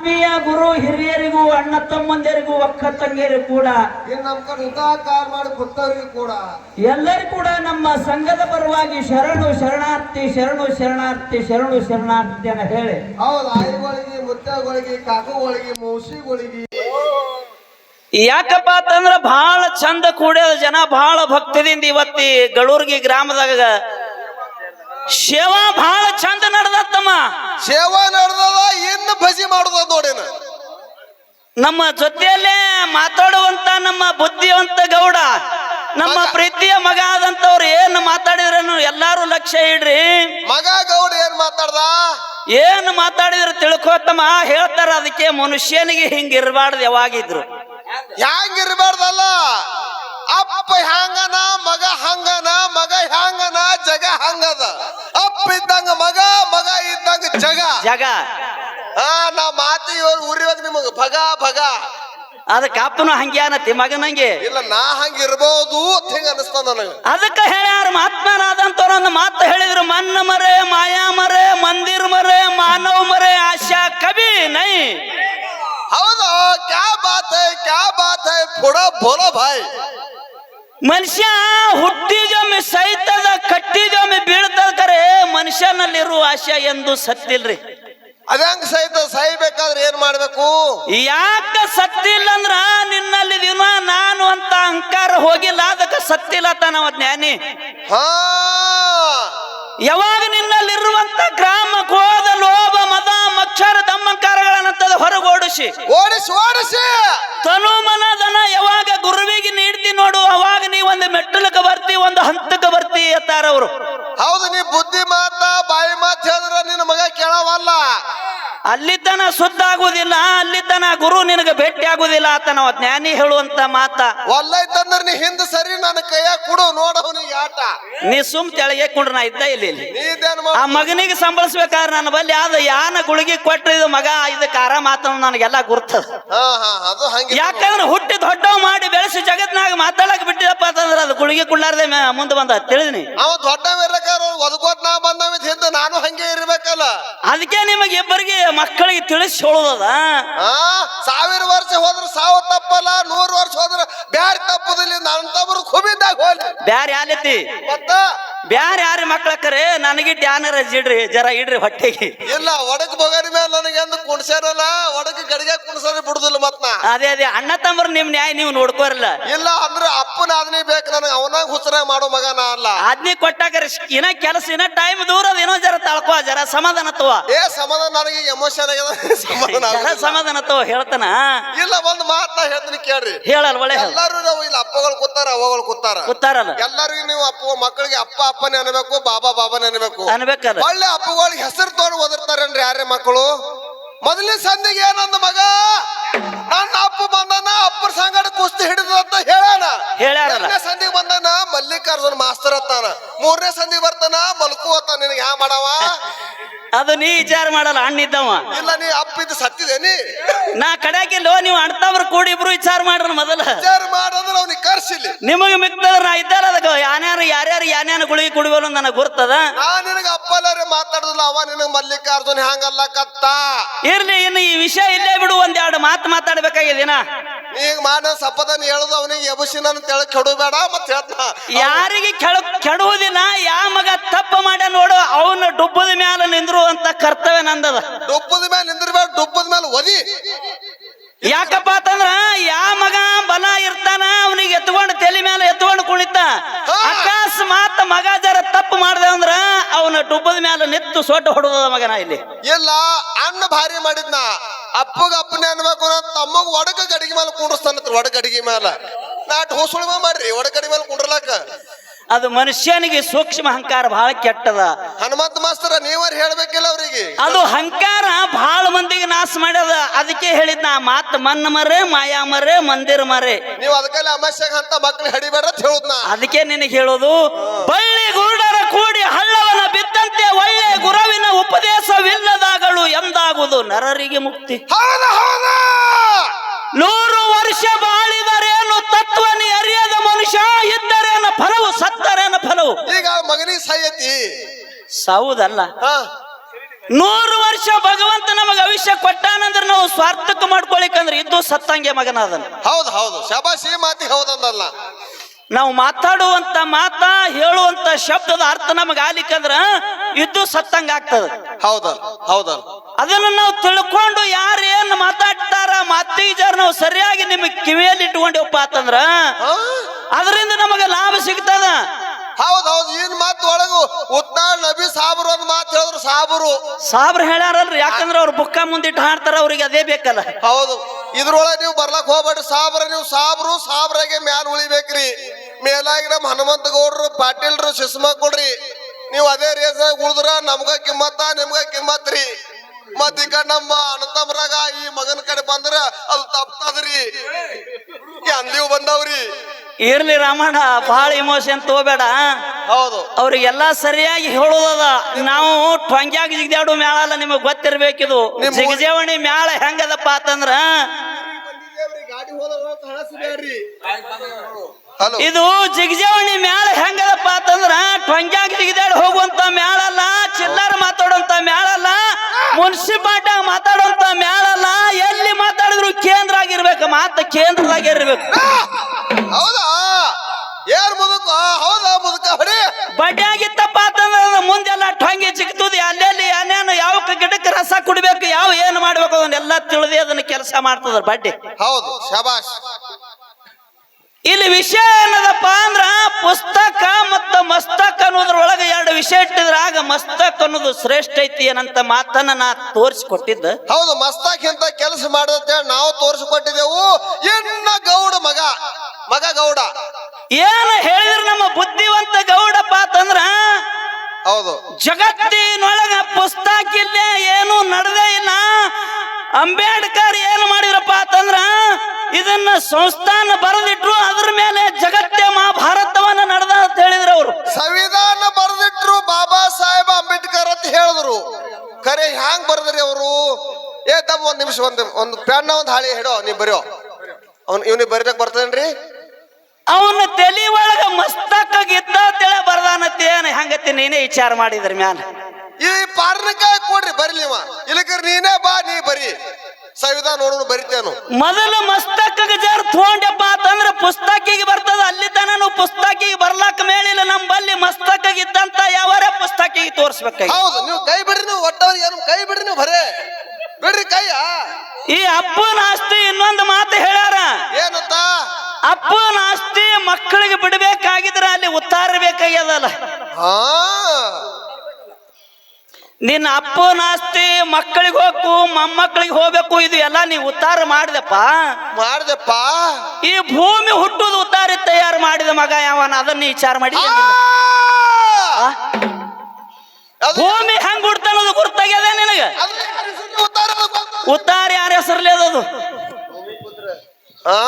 ಆತ್ಮೀಯ ಗುರು ಹಿರಿಯರಿಗೂ ಅಣ್ಣ ತಮ್ಮಂದಿರಿಗೂ ಒಕ್ಕ ತಂಗಿಯರು ಕೂಡ ಇನ್ನು ನಮ್ ಕಡೆ ಉದಾಕಾರ ಮಾಡಿ ಕೊಟ್ಟವ್ರಿಗೆ ಕೂಡ ಎಲ್ಲರೂ ಕೂಡ ನಮ್ಮ ಸಂಘದ ಪರವಾಗಿ ಶರಣು ಶರಣಾರ್ಥಿ ಶರಣು ಶರಣಾರ್ಥಿ ಶರಣು ಶರಣಾರ್ಥಿ ಅಂತ ಹೇಳಿ. ಹೌದು ಆಯಿಗಳಿಗೆ ಮುತ್ತಗಳಿಗೆ ಕಾಕುಗಳಿಗೆ ಮೌಸಿಗಳಿಗೆ. ಯಾಕಪ್ಪ ಅಂತಂದ್ರ ಬಹಳ ಚಂದ ಕೂಡ ಜನ ಬಹಳ ಭಕ್ತಿದಿಂದ ಇವತ್ತಿ ಗಳೂರ್ಗಿ ಗ್ರಾಮದಾಗ. ಸೇವಾ ಬಹಳ ಚಂದ ನಡೆದತ್ತಮ್ಮ. ಸೇವಾ ನಡೆದದ ಇನ್ನು ಭಜಿ ಮಾಡುದ ನೋಡೇನ ನಮ್ಮ ಜೊತೆಯಲ್ಲೇ ಮಾತಾಡುವಂತ ನಮ್ಮ ಬುದ್ಧಿವಂತ ಗೌಡ ನಮ್ಮ ಪ್ರೀತಿಯ ಮಗ ಆದಂತವ್ರು ಏನ್ ಮಾತಾಡಿದ್ರನು ಎಲ್ಲಾರು ಲಕ್ಷ್ಯ ಇಡ್ರಿ. ಮಗ ಗೌಡ ಏನ್ ಮಾತಾಡ್ದ? ಏನ್ ಮಾತಾಡಿದ್ರು ತಿಳ್ಕೋತಮ್ಮ ಹೇಳ್ತಾರ ಅದಕ್ಕೆ ಮನುಷ್ಯನಿಗೆ ಹಿಂಗ ಇರಬಾರ್ದು ಯಾವಾಗಿದ್ರು. ಹ್ಯಾಂಗಿರ್ಬಾರ್ದಲ್ಲ? ಅಪ್ಪ ಹ್ಯಾಂಗನ ಮಗ ಹಂಗನ ಮಗ ಹ್ಯಾಂಗನ ಜಗ ಹಂಗದ. ಅಪ್ಪ ಇದ್ದಂಗ ಮಗ ಮಗ ಇದ್ದಂಗ ಜಗ. ಜಗ. ಹಾ ನಾ ಮಾತಿ ಊರಿವಾಗ ನಿಮಗ ಭಗ ಭಗ. ಅದಕ್ಕೆ ಅಪ್ಪನು ಹಂಗ್ಯಾನತಿ ಮಗನಂಗೆ ಇಲ್ಲ ನಾ ಹಂಗ ಇರ್ಬೋದು ಅಂತ ಹಿಂಗ ಅನಿಸ್ತ ನನಗ? ಅದಕ್ಕೆ ಹೇಳ್ಯಾರ ಮಹಾತ್ಮನಾದಂತವ್ರ ಒಂದು ಮಾತು ಹೇಳಿದ್ರು ಮನ್ನ ಮರೆ ಮಾಯಾ ಮರೆ ಮಂದಿರ್ ಮರೆ ಮಾನವ ಮರೆ ಆಶಾ ಕವಿ ನೈ. ಹೌದು ಕ್ಯಾ ಬಾತ್ ಹೈ ಕ್ಯಾ ಬಾತ್ ಹೈ ಫೋಡೋ ಬೋಲೋ ಭಾಯ್. ಮನುಷ್ಯ ಹುಟ್ಟಿದೊಮ್ಮೆ ಸೈತದ ಕಟ್ಟಿದೊಮ್ಮೆ ಬೀಳ್ತದ ಕರೆ ಮನುಷ್ಯನಲ್ಲಿರುವ ಆಶಯ ಎಂದು ಸತ್ತಿಲ್ರಿ. ಅದಂಗ ಸಹಿತ ಸಾಯ್ಬೇಕಾದ್ರೆ ಏನ್ ಮಾಡ್ಬೇಕು? ಯಾಕ ಸತ್ತಿಲ್ಲ ಅಂದ್ರ ನಿನ್ನಲ್ಲಿ ದಿನ ನಾನು ಅಂತ ಅಹಂಕಾರ ಹೋಗಿಲ್ಲ ಅದಕ್ಕೆ ಸತ್ತಿಲ್ಲ ತಾನವ ಜ್ಞಾನಿ. ಹಾ. ಯಾವಾಗ ನಿನ್ನಲ್ಲಿರುವಂತ ಗ್ರಾಮ ಕೋದ ಲೋಭ ಮದ ಮಕ್ಷರ ದಮ್ಮಂಕಾರಗಳನ್ನಂತದ ಹೊರಗೆ ಓಡಿಸಿ. ಓಡಿಸಿ ಓಡಿಸಿ. ತನು ಮನದನ ಯಾವಾಗ ಗುರುವಿಗೆ ನೀಡ್ತಿ ನೋಡು ಅವಾಗ ನೀ ಒಂದು ಮೆಟ್ಟಲಕ್ಕೆ ಬರ್ತಿ ಒಂದು ಹಂತಕ್ಕೆ ಬರ್ತಿ ಅಂತಾರ ಅವರು ಹೌದು ನೀ ಬುದ್ಧಿ ಮಾತ ಅಲ್ಲಿದ್ದನ ಸುದ್ದಾಗುವುದಿಲ್ಲ ಅಲ್ಲಿದ್ದನ ಗುರು ನಿನಗೆ ಭೇಟಿ ಆಗುದಿಲ್ಲ ಆತನ ಜ್ಞಾನಿ ಹೇಳುವಂತ ಮಾತ. ಒಲ್ಲ ಇತ್ತಂದ್ರ ನೀ ಹಿಂದ್ ಸರಿ ನನ್ನ ಕೈಯಾಗ ಕೊಡು ನೋಡವನಿಗೆ ಆಟ. ನೀ ಸುಮ್ ತೆಳಗೆ ಕುಂಡ್ರ ನಾ ಇದ್ದ ಇಲ್ಲಿ ಆ ಮಗನಿಗೆ ಸಂಬಳಿಸ್ಬೇಕಾದ್ರೆ ನನ್ನ ಬಲ್ಲಿ ಅದು ಯಾನ ಗುಳಿಗೆ ಕೊಟ್ರೆ ಇದು ಮಗ ಇದಕ್ಕೆ ಆರಾಮ ಆತ ನನಗೆಲ್ಲ ಗುರ್ತದ. ಯಾಕಂದ್ರೆ ಹುಟ್ಟಿ ದೊಡ್ಡವ್ ಮಾಡಿ ಬೆಳೆಸಿ ಜಗತ್ನಾಗ ಮಾತಾಡಕ್ ಬಿಟ್ಟಿದಪ್ಪ ಗುಳಿಗೆ ಕುಳ್ಳಾರ್ದೆ ಮುಂದೆ ಬಂದ ತಿಳಿದಿನಿ. ಅವ ದೊಡ್ಡ ಇರ್ಬೇಕಾರ ಒದಕೋತ್ ನಾ ಬಂದವ ಹಿಂದ ನಾನು ಹಂಗೆ ಇರ್ಬೇಕಲ್ಲ. ಅದಕ್ಕೆ ನಿಮಗೆ ಇಬ್ಬರಿಗೆ ಮಕ್ಕಳಿಗೆ ತಿಳಿಸಿ ಹೇಳೋದದ? ಆ ಸಾವಿರ ವರ್ಷ ಹೋದ್ರ ಸಾವು ತಪ್ಪಲ್ಲ ನೂರು ವರ್ಷ ಹೋದ್ರ ಬ್ಯಾರ ತಪ್ಪುದಿಲ್ಲ ನನ್ನ ತಮ್ಮರು ಖುಬಿದ್ದಾಗ ಹೋಲಿ ಬ್ಯಾರ ಯಾಲೈತಿ? ಮತ್ತ ಬ್ಯಾರೆ ಯಾರ ಮಕ್ಳ ಕರೆ ನನಗೆ ಡ್ಯಾನರ್ ಇಡ್ರಿ ಜರ ಇಡ್ರಿ ಹೊಟ್ಟೆಗೆ. ಇಲ್ಲ ಒಡಕ್ ಬಗರಿ ಮೇಲೆ ನನಗೆ ಎಂದು ಕುಣ್ಸ್ಯಾರಲ್ಲ ಒಡಕ್ ಗಡಿಗೆ ಕುಣಸಾರ ಬಿಡುದಿಲ್ಲ ಮತ್ ನಾ. ಅದೇ ಅದೇ ಅಣ್ಣ ತಮ್ಮ ನಿಮ್ ನ್ಯಾಯ ನೀವು ನೋಡ್ಕೋರಲ್ಲ ಇಲ್ಲ ಅಂದ್ರೆ ಅಪ್ಪನ ಆದ್ನಿ ಬೇಕು ನನಗೆ ಅವನ ಹುಸರ ಮಾಡೋ ಮಗನ ನಾ ಅಲ್ಲ. ಆದ್ನಿ ಕೊಟ್ಟಾಗ ಇನ್ನ ಕೆಲಸ ಇನ್ನ ಟೈಮ್ ದೂರ ಅದ ಏನೋ ಜರ ತಳ್ಕೋ ಜರ ಸಮಾಧಾನ ತವ ಏ ಸಮಾಧಾನ ನನಗೆ ಎಮೋಷನ್ ಆಗ್ಯದ ಸಮಾಧಾನ ತವ ಹೇಳ್ತಾನ. ಇಲ್ಲ ಒಂದ್ ಮಾತ್ ನಾ ಹೇಳ್ತೀನಿ ಕೇಳ್ರಿ. ಹೇಳಲ್ ಒಳ್ಳೆ ಎಲ್ಲರೂ ಎಲ್ಲಾರು ನಾವು ಇಲ್ಲ ಅಪ್ಪಗಳು ಕೂತಾರ ಅವಗಳು ಕೂತಾರ. ಕೂತಾರಲ್ಲ. ಎಲ್ಲರಿಗೂ ನೀವು ಅಪ್ಪ ಮಕ್ಕಳಿಗೆ ಅಪ್ಪ ಅಪ್ಪನೇ ಅನ್ಬೇಕು ಬಾಬಾ ಬಾಬಾನೇ ಅನ್ಬೇಕು ಅನ್ಬೇಕಲ್ಲ ಒಳ್ಳೆ ಅಪ್ಪಗಳಿಗೆ ಹೆಸರು ತೋರ್ ಓದಿರ್ತಾರನ್ರಿ ಯಾರೇ ಮಕ್ಕಳು? ಮೊದಲನೇ ಸಂಧಿಗೆ ಏನಂದ ಮಗ? ನನ್ನ ಅಪ್ಪ ಬಂದನ ಅಪ್ಪರ ಸಂಗಡ ಕುಸ್ತಿ ಹಿಡಿದ ಅಂತ ಹೇಳಾನ. ಎರಡನೇ ಸಂಧಿಗೆ ಬಂದನ ಮಲ್ಲಿಕಾರ್ಜುನ್ ಮಾಸ್ತರ್ ಅತ್ತಾನ. ಮೂರನೇ ಸಂಧಿಗೆ ಬರ್ತಾನ ಮಲ್ಕು ಅತ್ತ ನಿನಗೆ ಯಾ ಮಾಡವ? ಅದು ನೀ ವಿಚಾರ ಮಾಡಲ್ಲ ಅಣ್ಣಿದ್ದವ. ಇಲ್ಲ ನೀ ಅಪ್ಪ ಸತ್ತಿದೆ ಸತ್ತಿದೇನಿ ನಾ ಕಡೆಯಾಗಿಲ್ಲೋ ನೀವು ಅಣ್ತವ್ರು ಕೂಡಿ ಇಬ್ರು ವಿಚಾರ ಮಾಡ್ರ ಮೊದಲ. ವಿಚಾರ ಮಾಡೋದ್ರ ಅವ್ನಿಗೆ ಕರ್ಸಿಲ್ಲ ನಿಮಗೆ ಮಿಕ್ತದ್ರ ನಾ ಇದ್ದಾರ ಅದಕ್ಕೆ ಯಾನ್ಯಾರು ಯಾರ್ಯಾರು ಯಾನ್ಯಾನ ಗುಳಿಗೆ ಕುಡಿಯೋಲ್ಲ ನನಗೆ ಗುರ್ತದ? ನಾ ನಿನಗೆ ಅಪ್ಪಲ್ಲರೇ ಮಾತಾಡುದಿಲ್ಲ ಅವ ನಿನಗೆ ಮಲ್ಲಿಕಾರ್ಜುನ್ ಹ್ಯಾಂಗಲ್ಲ ಕತ್ತ. ಇರ್ಲಿ ಇನ್ನು ಈ ವಿಷಯ ಇಲ್ಲೇ ಬಿಡು ಒಂದೆರಡು ಮಾತು ಮಾತಾಡ್ಬೇಕಾಗಿದ್ದೀನಾ ಈಗ ಮಾಡ ಸಪದನ್ ಹೇಳುದು ಅವನಿಗೆ ಎಬಸಿ ನನ್ನ ತೆಳ ಕೆಡಬೇಡ ಮತ್ತೆ ಹೇಳ್ತಾ ಯಾರಿಗೆ ಕೆಳ ಕೆಡುವುದಿಲ್ಲ ಯಾ ಮಗ ತಪ್ಪ ಮಾಡ ನೋಡು ಅವನ ಡುಬ್ಬದ ಮ್ಯಾಲ ನಿಂದ್ರು ಅಂತ ಕರ್ತವ್ಯ ನಂದದ. ಡುಬ್ಬದ ಮೇಲೆ ನಿಂದಿರ್ಬೇಡ ಡುಬ್ಬದ ಮೇಲೆ ಒದಿ. ಯಾಕಪ್ಪ ಅಂತಂದ್ರ ಯಾ ಮಗ ಬಲ ಇರ್ತಾನ ಅವನಿಗೆ ಎತ್ಕೊಂಡು ತಲೆ ಮೇಲೆ ಎತ್ಕೊಂಡು ಕುಣಿತ. ಹಾ. ಅಕಸ್ಮಾತ್ ಮಗ ಜರ ತಪ್ಪು ಮಾಡ್ದೆ ಅಂದ್ರ ಅವನ ಡುಬ್ಬದ ಮ್ಯಾಲ ನಿತ್ತು ಸೊಟ್ಟು ಹೊಡೆದ ಮಗನ ಇಲ್ಲಿ. ಇಲ್ಲ ಅಣ್ಣ ಭಾರಿ ಮಾಡಿದ್ನ. ಅಪ್ಪಗ ಅಪ್ಪನೇ ಅನ್ಬೇಕು ತಮ್ಮಗ ತಮ್ಮಗ್ ಒಡಕ ಗಡಿಗೆ ಮೇಲೆ ಕುಂಡ್ರಸ್ತಾನ ಒಡಕ ಗಡಿಗೆ ಮೇಲೆ. ನಾಟ್ ಹೊಸುಳಿಮ ಮಾಡ್ರಿ ಒಡಕ ಗಡಿಗೆ ಮೇಲೆ ಕುಂಡ್ರಲಾಕ. ಅದು ಮನುಷ್ಯನಿಗೆ ಸೂಕ್ಷ್ಮ ಅಹಂಕಾರ ಬಹಳ ಕೆಟ್ಟದ. ಹನುಮಂತ ಮಾಸ್ತರ ನೀವರ್ ಹೇಳ್ಬೇಕಿಲ್ಲ ಅವರಿಗೆ. ಅದು ಅಹಂಕಾರ ಬಹಳ ಮಂದಿಗೆ ನಾಶ ಮಾಡ್ಯದ. ಅದಕ್ಕೆ ಹೇಳಿದ್ ನಾ ಮಾತ್ ಮನ್ನ ಮರೆ ಮಾಯಾ ಮರೆ ಮಂದಿರ ಮರೆ. ನೀವು ಅದಕ್ಕೆಲ್ಲ ಅಮಾಸ್ಯಾಗ ಅಂತ ಮಕ್ಳು ಹಡಿಬೇಡ ಅಂತ ನಾ. ಅದಕ್ಕೆ ನಿನಗೆ ಹೇಳೋದು ಬಳ್ಳಿ ಗುರುಡರ ಕೂಡಿ ಹಳ್ಳವನ ಬಿದ್ದಂತೆ ಒಳ್ಳೆ ಗುರುವಿನ ಎಂದಾಗುವುದು ನರರಿಗೆ ಮುಕ್ತಿ. ಹೌದು ಹೌದು. ನೂರು ವರ್ಷ ಬಾಳಿದರೇನು ತತ್ವನಿ ಅರಿಯದ ಮನುಷ್ಯ? ಇದ್ದರೇನ ಫಲವು ಸತ್ತರೇನ ಫಲವು? ಈಗ ಮಗನಿಗೆ ಸಾಯತಿ ಸಾವುದಲ್ಲ ನೂರು ವರ್ಷ ಭಗವಂತ ನಮಗೆ ಅವಿಷ್ಯ ಕೊಟ್ಟಾನಂದ್ರೆ ನಾವು ಸ್ವಾರ್ಥಕ್ಕೆ ಮಾಡ್ಕೊಳಿಕಂದ್ರೆ ಇದ್ದು ಸತ್ತಂಗೆ ಮಗನ ಅದನ್ನ ಹೌದು ಹೌದು. ಶಬಾಶಿ ಮಾತಿ ಹೌದಂದಲ್ಲ. ನಾವು ಮಾತಾಡುವಂತ ಮಾತ ಹೇಳುವಂತ ಶಬ್ದದ ಅರ್ಥ ನಮಗೆ ಆಗ್ಲಿಕ್ಕಂದ್ರ ಇದ್ದು ಸತ್ತಂಗ ಆಗ್ತದೆ. ಹೌದಲ್ ಹೌದಲ್ ಅದನ್ನ ನಾವು ತಿಳ್ಕೊಂಡು ಯಾರು ಏನ್ ಮಾತಾಡ್ತಾರ ಮಾತೀಜಾರ ನಾವು ಸರಿಯಾಗಿ ನಿಮಗೆ ಕಿವಿಯಲ್ಲಿ ಇಟ್ಕೊಂಡೇವಪ್ಪ ಅಂತಂದ್ರ? ಅದರಿಂದ ನಮಗೆ ಲಾಭ ಸಿಗ್ತದ. ಹೌದೌದು ಹೌದು. ಇನ್ ಮಾತು ಒಳಗು ಉತ್ತಾಳ್ ನಬಿ ಸಾಬ್ರು ಒಂದ್ ಮಾತು ಹೇಳಿದ್ರು ಸಾಬ್ರು. ಸಾಬ್ರ ಹೇಳಾರಲ್ರಿ ಯಾಕಂದ್ರ ಅವ್ರು ಬುಕ್ಕ ಮುಂದಿಟ್ಟು ಹಾಡ್ತಾರ ಅವ್ರಿಗೆ ಅದೇ ಬೇಕಲ್ಲ. ಹೌದು. ಇದ್ರೊಳಗೆ ನೀವು ಬರ್ಲಕ್ ಹೋಗ್ಬೇಡ್ರಿ ಸಾಬ್ರ ನೀವು ಸಾಬ್ರು ಸಾಬ್ರಾಗೆ ಮ್ಯಾಲ ಉಳಿಬೇಕ್ರಿ. ಮೇಲಾಗಿ ನಮ್ಮ ಹನುಮಂತ ಗೌಡ್ರು ಪಾಟೀಲ್ರು ಸುಷ್ಮಾ ಕೊಡ್ರಿ. ನೀವು ಅದೇ ರೇಸ್ ಉಳಿದ್ರ ನಮ್ಗ ಕಿಮ್ಮತ್ತ ನಿಮ್ಗ ಕಿಮ್ಮತ್ರಿ. ಮತ್ ಈಗ ನಮ್ಮ ಅನಂತಮರಾಗ ಈ ಮಗನ ಕಡೆ ಬಂದ್ರ ಅದು ತಪ್ತದ್ರಿ. ಅಂದಿವ್ ಬಂದವ್ರಿ. ಇರ್ಲಿ ರಾಮಣ್ಣ ಬಹಳ ಇಮೋಷನ್ ತಗೋಬೇಡ. ಹೌದು. ಅವ್ರಿಗೆಲ್ಲ ಸರಿಯಾಗಿ ಹೇಳೋದದ. ನಾವು ಟೊಂಗ್ಯಾಗ ಜಿಗ್ದಾಡು ಮೇಳ ಅಲ್ಲ ನಿಮಗೆ ಗೊತ್ತಿರ್ಬೇಕಿದು. ಜಿಗಜೇವಣಿ ಮೇಳ ಹೆಂಗದಪ್ಪ ಅಂತಂದ್ರ ಹಲೋ. ಇದು ಜಿಗಜಾವಣಿ ಮ್ಯಾಳ ಹೆಂಗದಪ್ಪ ಅಂತಂದ್ರ ಟೊಂಗ್ಯಾಗ ಜಿಗಿದಾಡಿ ಹೋಗುವಂತ ಮ್ಯಾಳಲ್ಲ ಚಿಲ್ಲರ್ ಮಾತಾಡುವಂತ ಮ್ಯಾಳಲ್ಲ ಮುನ್ಸಿಪಾಲ್ಟಿಯಾಗ ಮಾತಾಡುವಂತ ಕೆಲಸ ಮಾಡ್ತದ್ರ ಬಡ್ಡಿ. ಹೌದು ಶಬಾಷ್. ಇಲ್ಲಿ ವಿಷಯ ಏನದಪ್ಪ ಅಂದ್ರ ಪುಸ್ತಕ ಮತ್ತು ಮಸ್ತಕ್ ಅನ್ನೋದ್ರೊಳಗೆ ಎರಡು ವಿಷಯ ಇಟ್ಟಿದ್ರ. ಆಗ ಮಸ್ತಕ್ ಅನ್ನೋದು ಶ್ರೇಷ್ಠ ಐತಿ ಏನಂತ ಮಾತನ್ನ ನಾ ತೋರಿಸಿಕೊಟ್ಟಿದ್ದ. ಹೌದು ಮಸ್ತಕ್ ಇಂತ ಕೆಲಸ ಮಾಡತ್ತೆ ನಾವು ತೋರಿಸಿಕೊಟ್ಟಿದ್ದೆವು. ಎನ್ನ ಗೌಡ ಮಗ? ಮಗ ಗೌಡ. ಏನು ಹೇಳಿದ್ರ ನಮ್ಮ ಬುದ್ಧಿವಂತ ಗೌಡಪ್ಪ ಅಂತಂದ್ರ ಹೌದು. ಜಗತ್ತಿನೊಳಗ ಪುಸ್ತಕ ಇಲ್ಲೇ ಏನು ನಡೆದೇ ಇಲ್ಲ. ಅಂಬೇಡ್ಕರ್ ಏನು ಮಾಡಿದ್ರಪ್ಪ ಅಂತಂದ್ರ ಇದನ್ನ ಸಂಸ್ಥಾನ ಬರೆದಿಟ್ರು ಅದ್ರ ಮೇಲೆ ಜಗತ್ತೇ ಮಹಾಭಾರತವನ್ನ ನಡೆದ ಅಂತ ಹೇಳಿದ್ರು ಅವರು. ಸಂವಿಧಾನ ಬರೆದಿಟ್ರು ಬಾಬಾ ಸಾಹೇಬ್ ಅಂಬೇಡ್ಕರ್ ಅಂತ ಹೇಳಿದ್ರು. ಕರೆ ಹ್ಯಾಂಗ್ ಬರ್ದ್ರಿ ಅವರು? ಏ ತಮ್ಮ ಒಂದ್ ನಿಮಿಷ ಒಂದ್ ಒಂದು ಪೆಣ್ಣ ಒಂದ್ ಹಾಳಿ ಹಿಡೋ ನೀ ಬರೆಯೋ. ಅವ್ನ್ ಇವ್ನಿಗೆ ಬರೀತಕ್ ಬರ್ತದೇನ್ರಿ? ಅವನ ತಲಿ ಒಳಗ ಮಸ್ತಕ ಇದ್ದ ತಿಳ ಬರ್ದಾನತಿ. ಏನ ಹಂಗತಿ ನೀನೇ ವಿಚಾರ ಮಾಡಿದ್ರ ಮ್ಯಾಲ? ಈ ಪಾರ್ನಕಾಯಿ ಕೊಡ್ರಿ ಬರ್ಲಿ ಇವ. ಇಲ್ಲಕರ್ ನೀನೇ ಬಾ ನೀ ಬರಿ. ಸಂವಿಧಾನ ನೋಡೋಣ ಬರಿತೇನು. ಮೊದಲು ಮಸ್ತಕ ಜರ್ ತಗೊಂಡೆಪ್ಪ ಅಂತಂದ್ರೆ ಪುಸ್ತಕಿಗೆ ಬರ್ತದ ಅಲ್ಲಿ ತನನು ಪುಸ್ತಕಿಗೆ ಬರ್ಲಾಕ ಮೇಲಿಲ್ಲ ನಮ್ಮಲ್ಲಿ ಮಸ್ತಕಿಗಿದ್ದಂತ ಯಾವರೇ ಪುಸ್ತಕಿಗೆ ತೋರಿಸ್ಬೇಕಾಗಿ ಹೌದು ನೀವು ಕೈ ಬಿಡ್ರಿ ನೀವು ಒಟ್ಟವ್ರಿಗೆ ಏನು ಕೈ ಬಿಡ್ರಿ ನೀವು ಬರೇ. ಬಿಡ್ರಿ ಕೈಯ. ಈ ಅಪ್ಪನ ಆಸ್ತಿ ಇನ್ನೊಂದು ಮಾತು ಹೇಳ್ಯಾರ. ಏನಂತ? ಅಪ್ಪನ ಆಸ್ತಿ ಮಕ್ಕಳಿಗೆ ಬಿಡಬೇಕಾಗಿದ್ರೆ ಅಲ್ಲಿ ಉತ್ತಾರ ಬೇಕಾಗ್ಯದಲ್ಲ ಹಾ. ನಿನ್ನ ಅಪ್ಪ ಆಸ್ತಿ ಮಕ್ಕಳಿಗೆ ಹೋಗ್ಬೇಕು ಮೊಮ್ಮಕ್ಕಳಿಗೆ ಹೋಗ್ಬೇಕು ಇದು ಎಲ್ಲ ನೀವು ಉತ್ತಾರ ಮಾಡಿದೆಪ್ಪ. ಮಾಡ್ದಪ್ಪ? ಈ ಭೂಮಿ ಹುಟ್ಟುದು ಉತ್ತಾರಿ ತಯಾರು ಮಾಡಿದ ಮಗ ಯಾವನ? ಅದನ್ನ ವಿಚಾರ ಮಾಡಿ ಆ! ಅದು ಭೂಮಿ ಹೆಂಗ್ ಹುಡ್ತಾನದು ಗುರ್ತಾಗ್ಯದ ನಿನಗೆ? ಉತ್ತಾರ ಯಾರ ಹೆಸರು ಉತ್ತಾರ ಅದು ಗೊತ್ತು? ಉತ್ತಾರ ಯಾರ ಹೆಸರ್ಲಿ ಅದದು ಆ?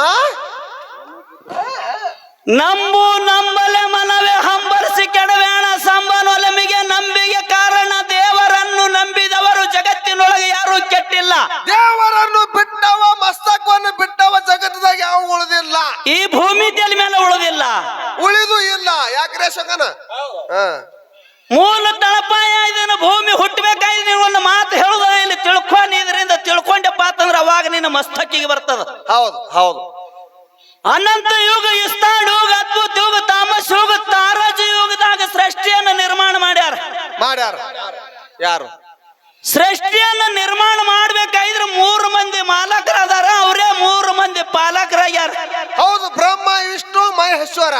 ನಂಬು ನಂಬಲೆ ಮನವೇ ಹಂಬರಿಸಿ ಕೆಡವೇಣ ಸಂಬನೊಲಮಿಗೆ ನಂಬಿಗೆ ಕಾರಣ ಮೂಲ ತಳಪಾಯ ಇದನ್ನ ಭೂಮಿ ಹುಟ್ಟಬೇಕಾಯ್ತು ನೀವು ಒಂದು ಮಾತು ಹೇಳುದ ಇಲ್ಲಿ ತಿಳ್ಕೊಂಡು ಇದರಿಂದ ತಿಳ್ಕೊಂಡಪ್ಪ ಅಂತಂದ್ರೆ ಅವಾಗ ನಿನ್ನ ಮಸ್ತಕಿಗೆ ಬರ್ತದ. ಹೌದು ಹೌದು. ಅನಂತ ಯುಗ ಇಸ್ತಾಡ್ ಯುಗ ಅದ್ಭುತ ಯುಗ ತಾಮಸ್ ಯುಗ ತಾರಾಜ ಯುಗದಾಗ ಸೃಷ್ಟಿಯನ್ನು ನಿರ್ಮಾಣ ಮಾಡ್ಯಾರ. ಮಾಡ್ಯಾರ. ಯಾರು? ಸೃಷ್ಟಿಯನ್ನ ನಿರ್ಮಾಣ ಮಾಡ್ಬೇಕಾದ್ರೆ ಮೂರು ಮಂದಿ ಮಾಲಕರದಾರ ಅವರೇ ಮೂರು ಮಂದಿ ಪಾಲಕರಾಗ್ಯಾರ. ಹೌದು ಬ್ರಹ್ಮ ವಿಷ್ಣು ಮಹೇಶ್ವರ.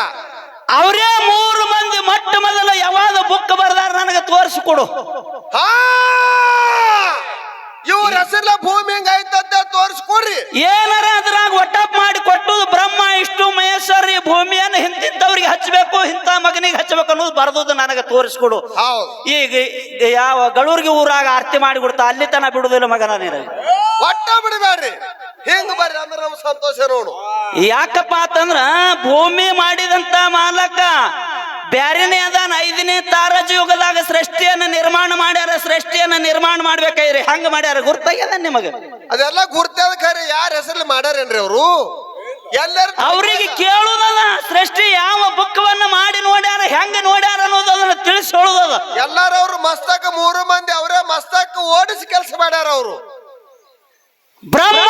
ಅವರೇ ಮೂರು ಮಂದಿ ಮೊಟ್ಟ ಮೊದಲ ಯಾವಾಗ ಬುಕ್ ಬರ್ದಾರ ನನಗೆ ತೋರಿಸಿಕೊಡು. ಹಾ! ಇವ್ರ ಹೆಸರ್ಲ ಭೂಮಿ ಹೆಂಗಾಯ್ತಂತ ತೋರಿಸ್ಕೊಡ್ರಿ. ಏನಾರ ಅದ್ರಾಗ ಒಟ್ಟಪ್ ಮಾಡಿ ಕೊಟ್ಟು ಬ್ರಹ್ಮ ಇಷ್ಟು ಮಹೇಶ್ವರ ಈ ಭೂಮಿಯನ್ನು ಹಿಂತಿದ್ದವ್ರಿಗೆ ಹಚ್ಚಬೇಕು ಇಂಥ ಮಗನಿಗೆ ಹಚ್ಚಬೇಕು ಅನ್ನೋದು ಬರ್ದುದು ನನಗೆ ತೋರಿಸ್ಕೊಡು. ಈಗ ಯಾವ ಗಳೂರಿಗೆ ಊರಾಗ ಆರತಿ ಮಾಡಿ ಕೊಡ್ತಾ ಅಲ್ಲಿ ತನ ಬಿಡುದಿಲ್ಲ ಮಗನ ನೀರಲ್ಲಿ ಒಟ್ಟ ಬಿಡಬೇಡ್ರಿ. ಹಿಂಗ್ ಬರ್ರಿ ಅಂದ್ರೆ ನಮ್ ಸಂತೋಷ ನೋಡು. ಯಾಕಪ್ಪ ಅಂತಂದ್ರ ಭೂಮಿ ಮಾಡಿದಂತ ಮಾಲಕ ಬ್ಯಾರಿನೇ ಅದಾನ? ಐದನೇ ತಾರಜ ಯುಗದಾಗ ಸೃಷ್ಟಿಯನ್ನ ನಿರ್ಮಾಣ ಮಾಡ್ಯಾರ ಸೃಷ್ಟಿಯನ್ನ ನಿರ್ಮಾಣ ಮಾಡ್ಬೇಕಾಯ್ರಿ. ಹಂಗ ಮಾಡ್ಯಾರ ಗುರ್ತಾಗ್ಯದ ನಿಮಗೆ? ಅದೆಲ್ಲ ಗುರ್ತದ ಖರೆ ಯಾರ ಹೆಸರಲ್ಲಿ ಮಾಡ್ಯಾರೇನ್ರಿ ಅವರು? ಎಲ್ಲರೂ ಅವ್ರಿಗೆ ಕೇಳುದದ ಸೃಷ್ಟಿ ಯಾವ ಬುಕ್ವನ್ನ ಮಾಡಿ ನೋಡ್ಯಾರ ಹೆಂಗ ನೋಡ್ಯಾರ ಅನ್ನೋದು ಅದನ್ನ ತಿಳಿಸಿ ಹೇಳುದದ. ಎಲ್ಲಾರು ಅವ್ರು ಮಸ್ತಕ ಮೂರು ಮಂದಿ ಅವರೇ ಮಸ್ತಕ ಓಡಿಸಿ ಕೆಲಸ ಮಾಡ್ಯಾರ ಅವರು. ಬ್ರಹ್ಮ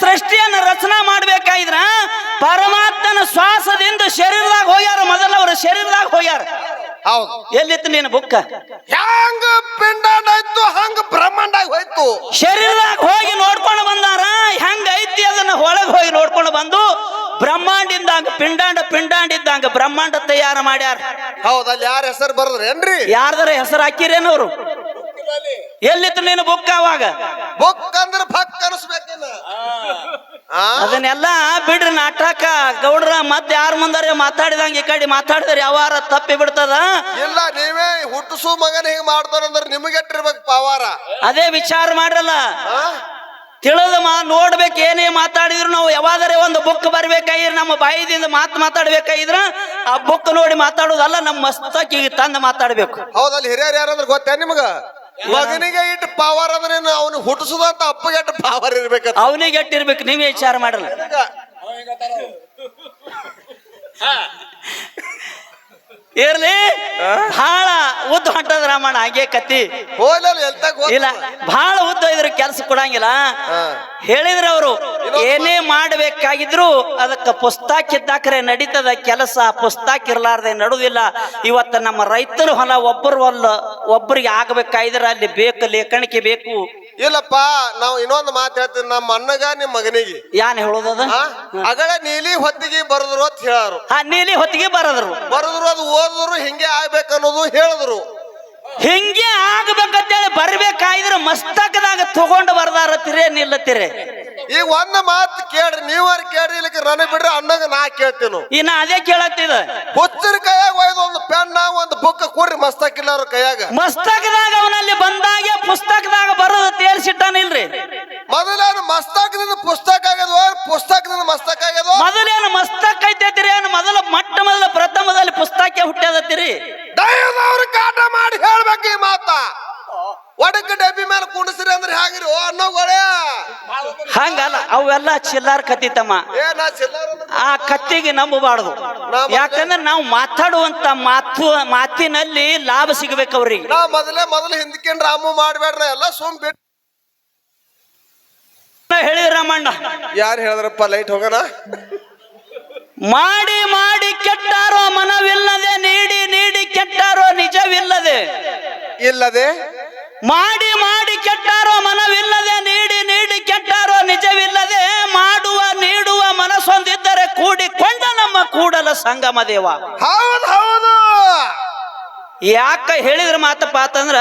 ಸೃಷ್ಟಿಯನ್ನ ರಚನಾ ಮಾಡ್ಬೇಕಾಗಿದ್ರ ಪರಮಾತ್ಮನ ಶ್ವಾಸದಿಂದ ಶರೀರದಾಗ ಹೋಗ್ಯಾರ ಮೊದಲ ಅವ್ರ ಶರೀರದಾಗ ಹೋಗ್ಯಾರ. ಹೌದು. ಎಲ್ಲಿತ್ತು ನೀನು ಬುಕ್ಕ? ಹ್ಯಾಂಗ ಪಿಂಡಾಂಡ ಆಯ್ತು ಹಂಗ ಬ್ರಹ್ಮಾಂಡ ಹೋಯ್ತು? ಶರೀರದಾಗ ಹೋಗಿ ನೋಡ್ಕೊಂಡು ಬಂದಾರ ಹೆಂಗ ಐತಿ ಅದನ್ನ ಒಳಗೆ ಹೋಗಿ ನೋಡ್ಕೊಂಡು ಬಂದು ಬ್ರಹ್ಮಾಂಡಿಂದಂಗ ಪಿಂಡಾಂಡ ಪಿಂಡಾಂಡಿದ್ದಂಗ ಬ್ರಹ್ಮಾಂಡ ತಯಾರು ಮಾಡ್ಯಾರ. ಹೌದು ಅಲ್ಲಿ ಯಾರ ಹೆಸರು ಬರದ್ರೇನ್ರಿ? ಯಾರ್ದಾರ ಹೆಸರು ಹಾಕಿರೇನವ್ರು ಎಲ್ಲಿತ್ತು ನೀನು ಬುಕ್ ಅವಾಗ? ಬುಕ್ ಅಂದ್ರೆ ಆ? ಅದನ್ನೆಲ್ಲ ಬಿಡ್ರಿ ನಾಟಕ. ಗೌಡ್ರ ಮತ್ತೆ ಯಾರ ಮುಂದಾರೆ ಮಾತಾಡಿದಂಗ ಈ ಕಡೆ ಮಾತಾಡಿದ್ರೆ ಯಾವಾರ ತಪ್ಪಿ ಬಿಡ್ತದ? ಇಲ್ಲ ನೀವೇ ಹುಟ್ಟಿಸು ಮಗನ ಹಿಂಗ್ ಮಾಡ್ತಾರಂದ್ರ ನಿಮಗೆ ಎಟ್ಟಿರ್ಬೇಕು ಪವಾರ. ಅದೇ ವಿಚಾರ ಮಾಡ್ರಲ್ಲ? ತಿಳಿದ ಮಾ ನೋಡ್ಬೇಕು ಏನೇ ಮಾತಾಡಿದ್ರು ನಾವು ಯಾವಾದರೆ ಒಂದು ಬುಕ್ ಬರ್ಬೇಕಾಗಿದ್ರೆ ನಮ್ಮ ಬಾಯಿದಿಂದ ಮಾತು ಮಾತಾಡ್ಬೇಕಾಗಿದ್ರ ಆ ಬುಕ್ ನೋಡಿ ಮಾತಾಡೋದಲ್ಲ ನಮ್ಮ ಮಸ್ತಕಿಗೆ ತಂದು ಮಾತಾಡ್ಬೇಕು. ಹೌದಲ್ಲಿ ಹಿರಿಯರು ಯಾರಂದ್ರ ಗೊತ್ತೇ ನಿಮಗ? ಮಗನಿಗೆ ಇಟ್ಟು ಪವರ್ ಅಂದ್ರೆ ಅವನು ಹುಟ್ಟಿಸುದಂತ ಅಪ್ಪಗೆ ಇಟ್ಟು ಪವರ್ ಇರ್ಬೇಕು ಅವನಿಗೆ ಎಟ್ಟಿರ್ಬೇಕು ನೀವೇ ವಿಚಾರ ಮಾಡಲ್ಲ. ಇರ್ಲಿ. ಬಹಳ ಉದ್ದ ಹೊಂಟದ ರಾಮಣ್ಣ ಹಾಗೆ ಕತ್ತಿ. ಹೋಗ್ಲಲ್ಲ ಎಲ್ತಾಗ ಇಲ್ಲ ಬಹಳ ಉದ್ದ ಇದ್ರ ಕೆಲಸ ಕೊಡಂಗಿಲ್ಲ. ಹೇಳಿದ್ರೆ ಹೇಳಿದ್ರ ಅವರು ಏನೇ ಮಾಡಬೇಕಾಗಿದ್ರು ಅದಕ್ಕೆ ಪುಸ್ತಕ ಇದ್ದಾಕ್ರೆ ನಡೀತದ ಕೆಲಸ. ಪುಸ್ತಕ ಇರ್ಲಾರ್ದೆ ನಡುದಿಲ್ಲ. ಇವತ್ತ ನಮ್ಮ ರೈತರು ಹೊಲ ಒಬ್ಬರು ಹೊಲ. ಒಬ್ಬರಿಗೆ ಆಗ್ಬೇಕಾಗಿದ್ರ ಅಲ್ಲಿ ಬೇಕು ಲೇಖಣಿಕೆ ಬೇಕು. ಇಲ್ಲಪ್ಪ ನಾವು ಇನ್ನೊಂದು ಮಾತು ಹೇಳ್ತೀನಿ ನಮ್ಮ ಅಣ್ಣಗ ನಿಮ್ಮ ಮಗನಿಗೆ. ಯಾನ್ ಹೇಳೋದದ ಆ? ಅಗಳ ನೀಲಿ ಹೊತ್ತಿಗೆ ಬರದ್ರು ಅಂತ ಹೇಳಾರು. ಆ ನೀಲಿ ಹೊತ್ತಿಗೆ ಬರದ್ರು. ಬರದ್ರು ಅದು ಓದಿದ್ರು ಹಿಂಗೆ ಆಗ್ಬೇಕನ್ನೋದು ಹೇಳಿದ್ರು. ಹಿಂಗೆ ಆಗ್ಬೇಕಂತೇಳಿ ಬರ್ಬೇಕಾಯ್ದ್ರೆ ಮಸ್ತಕದಾಗ ತಗೊಂಡು ಬರ್ದಾರತ್ತಿರೇ ನಿಲ್ಲತ್ತಿರೆ. ಈಗ ಒಂದ್ ಮಾತು ಕೇಳ್ರಿ ನೀವಾರ ಕೇಳ್ರಿ ಇಲ್ಲಕ್ಕೆ ರನ ಬಿಡ್ರಿ ಅಣ್ಣಗ ನಾ ಕೇಳ್ತೀನಿ. ಇನ್ನ ಅದೇ ಕೇಳತ್ತಿದ ಹುಚ್ಚರ ಕೈಯಾಗ ಒಯ್ದು ಒಂದು ಪೆನ್ನ ಒಂದು ಬುಕ್ ಕೊಡ್ರಿ ಮಸ್ತಕಿಲ್ಲ ಅವ್ರ ಕೈಯಾಗ. ಮಸ್ತಕದಾಗ ಅವನಲ್ಲಿ ಬಂದಾಗೆ ಪುಸ್ತಕದಾಗ ಬರೋದು ತೇಲ್ಸಿಟ್ಟಾನಿಲ್ರಿ ಮೊದಲೇನು ಮಸ್ತಕದಿಂದ ಪುಸ್ತಕ ಆಗದೋ ಪುಸ್ತಕದಿಂದ ಮಸ್ತಕ ಆಗ್ಯದೋ? ಮೊದಲೇನು ಮಸ್ತಕ್ ಐತೈತಿರಿ ಏನು ಮೊದಲ ಮೊಟ್ಟ ಮೊದಲ ಪ್ರಥಮದಲ್ಲಿ ಪುಸ್ತಕ ಹುಟ್ಟದತ್ತಿರಿ ದಯದವ್ರ ಕಾಟ ಮಾಡಿ ಹೇಳ್ಬೇಕು ಈ ಮಾತಾ. ಒಡಕ ಓ ಅನ್ನೋಗಳೇ ಹಂಗಲ್ಲ ಅವೆಲ್ಲ ಚಿಲ್ಲಾರ್ ಕತ್ತಿತಮ್ಮ ತಮ್ಮ. ಚಿಲ್ಲರ್ ಆ ಕತ್ತಿಗೆ ನಂಬಬಾರ್ದು. ಯಾಕಂದ್ರೆ ನಾವು ಮಾತಾಡುವಂತ ಮಾತು ಮಾತಿನಲ್ಲಿ ಲಾಭ ಸಿಗ್ಬೇಕು ಅವ್ರಿಗೆ. ನಾ ಮೊದಲೇ ಮೊದಲು ಹಿಂದಕ್ಕಿಂಡ್ ರಾಮು ಮಾಡ್ಬೇಡ್ರ ಎಲ್ಲ ಸುಮ್ ಬಿಟ್ಟು ಹೇಳಿದ್ರ ರಾಮಣ್ಣ. ಯಾರು ಹೇಳಿದ್ರಪ್ಪ ಲೈಟ್ ಹೋಗೋಣ? ಮಾಡಿ ಮಾಡಿ ಕೆಟ್ಟಾರೋ ಮನವಿಲ್ಲದೆ ನೀಡಿ ನೀಡಿ ಕೆಟ್ಟಾರೋ ನಿಜವಿಲ್ಲದೆ. ಇಲ್ಲದೆ ಮಾಡಿ ಮಾಡಿ ಕೆಟ್ಟಾರೋ ಮನವಿಲ್ಲದೆ ನೀಡಿ ನೀಡಿ ಕೆಟ್ಟಾರೋ ನಿಜವಿಲ್ಲದೆ ಮಾಡುವ ನೀಡುವ ಮನಸ್ಸೊಂದಿದ್ದರೆ ಕೂಡಿಕೊಂಡ ನಮ್ಮ ಕೂಡಲ ಸಂಗಮ ದೇವ. ಹೌದು ಹೌದು. ಯಾಕ ಹೇಳಿದ್ರ ಮಾತಪ್ಪ ಅಂತಂದ್ರ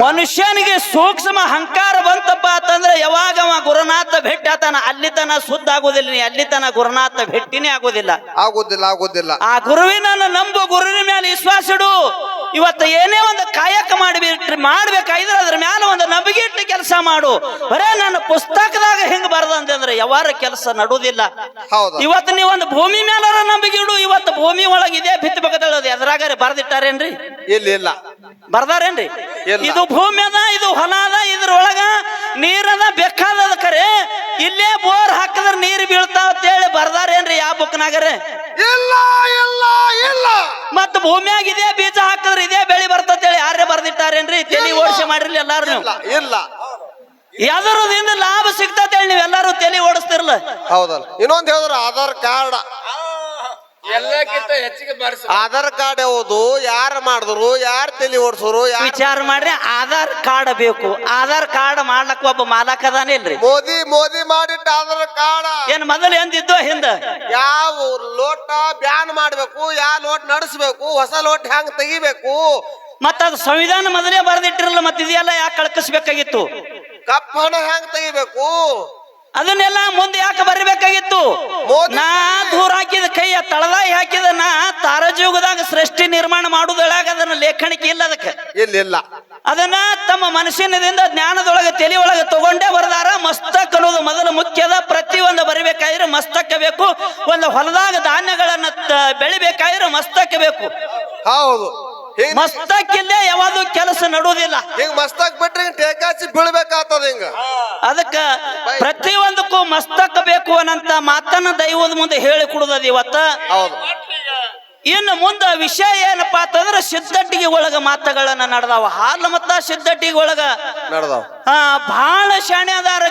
ಮನುಷ್ಯನಿಗೆ ಸೂಕ್ಷ್ಮ ಅಹಂಕಾರ ಬಂತಪ್ಪ ಅಂತಂದ್ರ ಯಾವಾಗ ಅವ ಗುರುನಾಥ ಭೇಟಿ ಆತನ ಅಲ್ಲಿ ತನ ಸುದ್ದ ಆಗುದಿಲ್ಲ ನೀ ಅಲ್ಲಿ ತನ ಗುರುನಾಥ ಭೇಟಿನೇ ಆಗುದಿಲ್ಲ. ಆಗುದಿಲ್ಲ ಆಗುದಿಲ್ಲ. ಆ ಗುರುವಿನ ನಂಬು ಗುರುವಿನ ಮೇಲೆ ವಿಶ್ವಾಸ ಇಡು. ಇವತ್ತು ಏನೇ ಒಂದು ಮಾಡ್ಬೇಕಾಗಿದ್ರೆ ಅದ್ರ ಮ್ಯಾಲ ಒಂದು ನಂಬಿಕೆ ಇಟ್ಟು ಕೆಲಸ ಮಾಡು. ಬರೇ ನನ್ನ ಪುಸ್ತಕದಾಗ ಹೆಂಗ್ ಬರ್ದ ಅಂತಂದ್ರೆ ಯಾವಾರ ಕೆಲಸ ನಡುವುದಿಲ್ಲ. ಇವತ್ತು ನೀವು ಒಂದು ಭೂಮಿ ಮೇಲಾರ ನಂಬಿಕೆ ಇಡು ಇವತ್ತು ಭೂಮಿ ಒಳಗೆ ಇದೇ ಭಿತ್ತಿ ಬಗದಳದು ಎದ್ರಾಗಾರೆ ಬರ್ದಿಟ್ಟಾರೇನ್ರಿ? ಇಲ್ಲ ಇಲ್ಲ. ಬರ್ದಾರೇನ್ರಿ? ಇದು ಭೂಮಿ ಅದ ಇದು ಹೊಲ ಅದ ಇದ್ರೊಳಗ ನೀರದ ಬೇಕಾದದ ಕರೆ. ಇಲ್ಲೇ ಬೋರ್ ಹಾಕಿದ್ರೆ ನೀರು ಬೀಳ್ತಾವ ಅಂತೇಳಿ ಬರ್ದಾರೇನ್ರಿ ಯಾವ ಬುಕ್ನಾಗರೆ ಇಲ್ಲ ಇಲ್ಲ ಇಲ್ಲ. ಮತ್ತ ಭೂಮಿಯಾಗ ಇದೇ ಬೀಜ ಹಾಕಿದ್ರೆ ಇದೇ ಮಾಡಿರ್ಲಿ ಎಲ್ಲಾರು ನೀವು. ಇಲ್ಲ ಇಲ್ಲ. ಯಾವ್ದ್ರದಿಂದ ಲಾಭ ಸಿಗ್ತತೇಳಿ ನೀವು ಎಲ್ಲಾರು ತಲೆ ಓಡಿಸ್ತಿರ್ಲ. ಹೌದಲ್ಲ. ಇನ್ನೊಂದು ಹೇಳಿದ್ರ ಆಧಾರ್ ಕಾರ್ಡ್. ಎಲ್ಲಕ್ಕಿಂತ ಹೆಚ್ಚಿಗೆ ಬಾರಿಸ ಆಧಾರ್ ಕಾರ್ಡ್ ಯಾವುದು ಯಾರು ಮಾಡಿದ್ರು ಯಾರು ತಲೆ ಓಡಿಸೋರು ಯಾರು ವಿಚಾರ ಮಾಡ್ರಿ ಆಧಾರ್ ಕಾರ್ಡ್ ಬೇಕು. ಆಧಾರ್ ಕಾರ್ಡ್ ಮಾಡ್ಲಕ್ ಒಬ್ಬ ಮಾಲಕ್ ಅದಾನೆ ಇಲ್ರಿ. ಮೋದಿ ಮೋದಿ ಮಾಡಿಟ್ಟ ಆಧಾರ್ ಕಾರ್ಡ್. ಏನ್ ಮೊದಲು ಎಂದಿದ್ದೋ ಹಿಂದ? ಯಾವ ಲೋಟ ಬ್ಯಾನ್ ಮಾಡ್ಬೇಕು ಯಾವ ಲೋಟ್ ನಡೆಸ್ಬೇಕು ಹೊಸ ಲೋಟ್ ಹೆಂಗ್ ತೆಗಿಬೇಕು ಮತ್ತ ಅದು ಸಂವಿಧಾನ ಮೊದಲೇ ಬರೆದಿಟ್ಟಿರಲ್ಲ ಮತ್ತೆ ಇದೆಯಲ್ಲ ಯಾಕೆ ಕಳ್ಕಿಸ್ಬೇಕಾಗಿತ್ತು? ಕಪ್ಪ ಹಣ ಹೆಂಗ್ ತೆಗಿಬೇಕು? ಅದನ್ನೆಲ್ಲ ಮುಂದೆ ಯಾಕೆ ಬರಬೇಕಾಗಿತ್ತು? ನಾ ದೂರ ಹಾಕಿದ ಕೈಯ ತಳದಾಗಿ ಹಾಕಿದ ನಾ ತಾರಜುಗದಾಗ ಸೃಷ್ಟಿ ನಿರ್ಮಾಣ ಮಾಡುದೊಳಗ ಅದನ್ನ ಲೇಖಣಿಕೆ ಇಲ್ಲ ಅದಕ್ಕೆ. ಇಲ್ಲ ಇಲ್ಲ. ಅದನ್ನ ತಮ್ಮ ಮನಸ್ಸಿನದಿಂದ ಜ್ಞಾನದೊಳಗೆ ತಲೆ ಒಳಗೆ ತಗೊಂಡೇ ಬರದಾರ ಮಸ್ತಕ್ ಅನ್ನೋದು ಮೊದಲು ಮುಖ್ಯದ ಪ್ರತಿಯೊಂದು ಬರಿಬೇಕಾದ್ರೆ ಮಸ್ತಕ ಬೇಕು ಒಂದು ಹೊಲದಾಗ ಧಾನ್ಯಗಳನ್ನ ಬೆಳಿಬೇಕಾದ್ರೆ ಮಸ್ತಕ ಬೇಕು. ಹೌದು. ಹಿಂಗ್ ಮಸ್ತಕ್ ಯಾವುದು ಕೆಲಸ ನಡುವುದಿಲ್ಲ. ಹಿಂಗ್ ಮಸ್ತಾಗ್ ಬಿಟ್ರೆ ಟೇಕಾಚಿ ಬೀಳ್ಬೇಕಾಗ್ತದ ಹಿಂಗ. ಅದಕ್ಕ ಪ್ರತಿಯೊಂದಕ್ಕೂ ಮಸ್ತಕ್ ಮಸ್ತಕ ಬೇಕು ಅನ್ನಂತ ಮಾತನ್ನ ದೈವದ ಮುಂದೆ ಹೇಳಿ ಕೊಡುದದ ಇವತ್ತ. ಹೌದು. ಇನ್ನು ಮುಂದ ವಿಷಯ ಏನಪ್ಪಾ ಅಂತಂದ್ರೆ ಸಿದ್ದಟ್ಟಿಗೆ ಒಳಗ ಮಾತುಗಳನ್ನ ನಡೆದಾವ. ಹಾಲು ಮತ್ತ ಸಿದ್ಧಟ್ಟಿಗೆ ಒಳಗ ನಡೆದಾವ. ಹಾ ಬಹಳ ಶಾಣೆ ಅದಾರ